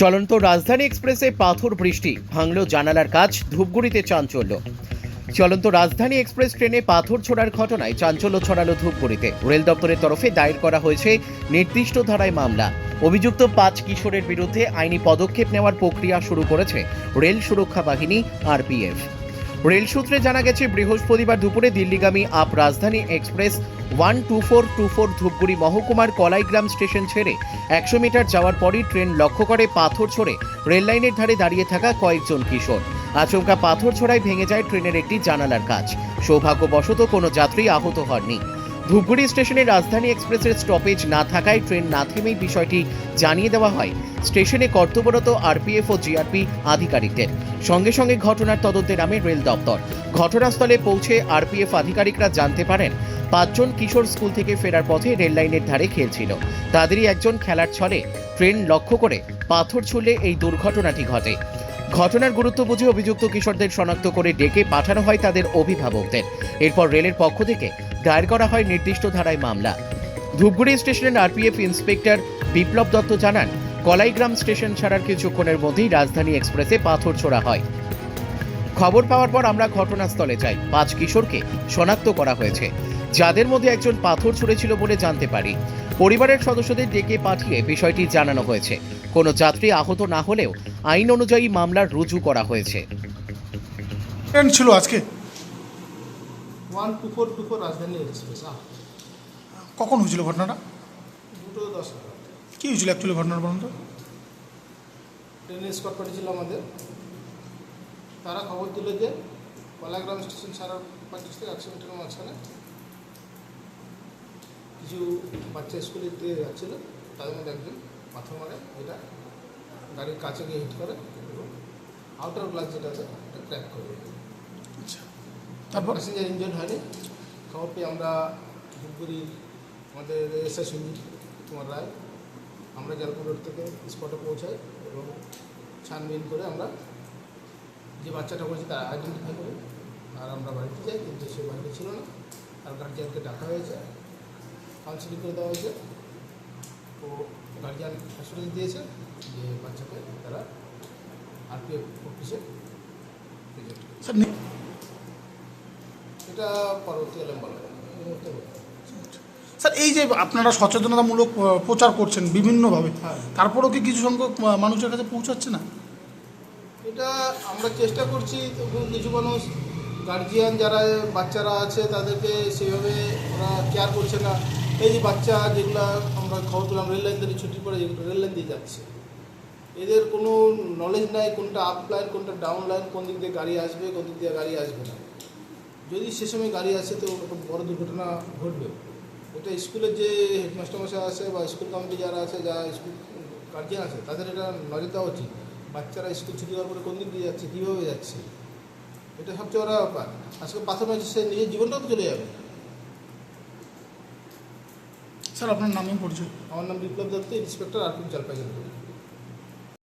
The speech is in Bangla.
চলন্ত রাজধানী এক্সপ্রেসে পাথর বৃষ্টি ভাঙল জানালার কাজ, ধূপগুড়িতে চাঞ্চল্য। চলন্ত রাজধানী এক্সপ্রেস ট্রেনে পাথর ছোড়ার ঘটনায় চাঞ্চল্য ছড়ালো ধূপগুড়িতে। রেল দপ্তরের তরফে দায়ের করা হয়েছে নির্দিষ্ট ধারায় মামলা। অভিযুক্ত পাঁচ কিশোরের বিরুদ্ধে আইনি পদক্ষেপ নেওয়ার প্রক্রিয়া শুরু করেছে রেল সুরক্ষা বাহিনী, আরপিএফ। রেল সূত্রে জানা গেছে, বৃহস্পতিবার দুপুরে দিল্লিগামী up Rajdhani express one two four two four Dhupguri মহকুমার কলাইগ্রাম স্টেশন ছেড়ে একশো মিটার যাওয়ার পরই ট্রেন লক্ষ্য করে পাথর ছড়ে রেললাইনের ধারে দাঁড়িয়ে থাকা কয়েকজন কিশোর। আচমকা পাথর ছড়ায় ভেঙে যায় ট্রেনের একটি জানালার কাজ। সৌভাগ্যবশত কোনো যাত্রী আহত হননি। ধূপগুড়ি স্টেশনে রাজধানী এক্সপ্রেসের স্টপেজ না থাকায় ট্রেন না থেমেই বিষয়টি জানিয়ে দেওয়া হয়। স্টেশনে কর্তব্যরত আরপিএফ ও জিআরপি আধিকারিকদের। সঙ্গে সঙ্গে ঘটনার তদন্তে নামে রেল দপ্তর। ঘটনাস্থলে পৌঁছে আরপিএফ আধিকারিকরা জানতে পারেন, পাঁচজন কিশোর স্কুল থেকে ফেরার পথে রেল লাইনের ধারে খেলছিল। তাদেরই একজন খেলার ছলে। ট্রেন লক্ষ্য করে পাথর ছুড়লে এই দুর্ঘটনাটি ঘটে। ঘটনার গুরুত্ব বুঝে অভিযুক্ত কিশোরদের শনাক্ত করে ডেকে পাঠানো হয় তাদের অভিভাবকদের। এরপর রেলের পক্ষ থেকে দায়ের করা হয় নির্দিষ্ট ধারায় মামলা। ধূপগুড়ি স্টেশনের আরপিএফ ইন্সপেক্টর বিপ্লব দত্ত জানান, কলাইগ্রাম স্টেশন ছাড়ার কিছুক্ষণের মধ্যেই রাজধানী এক্সপ্রেসে পাথর ছোড়া হয়। খবর পাওয়ার পর আমরা ঘটনাস্থলে যাই। পাঁচ কিশোরকে শনাক্ত করা হয়েছে। যাদের মধ্যে একজন পাথর ছুঁড়েছিল বলে জানতে পারি। পরিবারের সদস্যদের ডেকে পাঠিয়ে বিষয়টি জানানো হয়েছে। কোনো যাত্রী আহত না হলেও আইন অনুযায়ী মামলা রুজু করা হয়েছে। ট্রেন ছিল আজকে। One two four two four Rajdhani express কখন হয়েছিল ঘটনাটা? দুটো দশ কি হয়েছিল অ্যাকচুয়ালি ঘটনার বলুন তো? ট্রেনে স্কট পাঠিয়েছিল আমাদের। তারা খবর দিল যে কলাগ্রাম স্টেশন ছাড়ার পঞ্চাশ থেকে একশো মিটার মাঝখানে। কিছু বাচ্চা স্কুলে দিয়ে যাচ্ছিল তাদের মধ্যে একজন। পাথর মারে এটা গাড়ির কাছে গিয়ে হিট করে এবং আউটার গ্লাস যেটা আছে এটা ক্র্যাক করে। আচ্ছা। তারপর প্যাসেঞ্জার ইনজয়েড হয়নি। খবর পেয়ে আমরা ধূপগুড়ির আমাদের এসআই সঞ্জিত কুমার রায়। আমরা জলপুর রোড থেকে স্পটে পৌঁছাই এবং ছানবিন করে আমরা যে বাচ্চাটা বলছি তার আইডেন্টিফাই করি। আর আমরা বাড়িতে যাই কিন্তু সে বাড়িতে ছিল না। আর গার্জিয়ানকে ডাকা হয়েছে। কাউন্সিলিং করে দেওয়া হয়েছে। তো গার্জিয়ান অ্যাসুরেন্স দিয়েছে যে বাচ্চাকে তারা আরপিএফ অফিসে এটা বলা। বলতে স্যার এই যে আপনারা সচেতনতামূলক প্রচার করছেন বিভিন্নভাবে হ্যাঁ। তারপরেও কি কিছু সংখ্যক মানুষের কাছে পৌঁছাচ্ছে না? এটা আমরা চেষ্টা করছি কিছু মানুষ গার্জিয়ান যারা বাচ্চারা আছে তাদেরকে সেভাবে ওরা কেয়ার করছে না। এই যে বাচ্চা যেগুলো আমরা খবর পেলাম, রেল লাইন থেকে ছুটি পড়ে যেগুলো, রেল লাইন দিয়ে যাচ্ছে। এদের কোনো নলেজ নাই কোনটা আপ লাইন কোনটা ডাউন লাইন কোন দিক দিয়ে গাড়ি আসবে, কোন দিক দিয়ে গাড়ি আসবে না। যদি সে সময় গাড়ি আসে তো একটা বড় দুর্ঘটনা ঘটবে। এটা স্কুলের যে হেডমাস্টার মশাই আছে বা স্কুল কমিটি যারা আছে, যারা স্কুল গার্জিয়ান আছে, তাদের এটা নজর দেওয়া উচিত। বাচ্চারা স্কুল ছুটি হওয়ার পরে কোন দিক দিয়ে যাচ্ছে, কীভাবে যাচ্ছে? এটা সবচেয়ে ওরা ব্যাপার। আজকে পাথর সে নিজের জীবনটাও তো চলে যাবে। স্যার আপনার নামই পড়ছে আমার নাম বিপ্লব দত্ত ইন্সপেক্টর আরপিএফ জলপাইগুড়ি।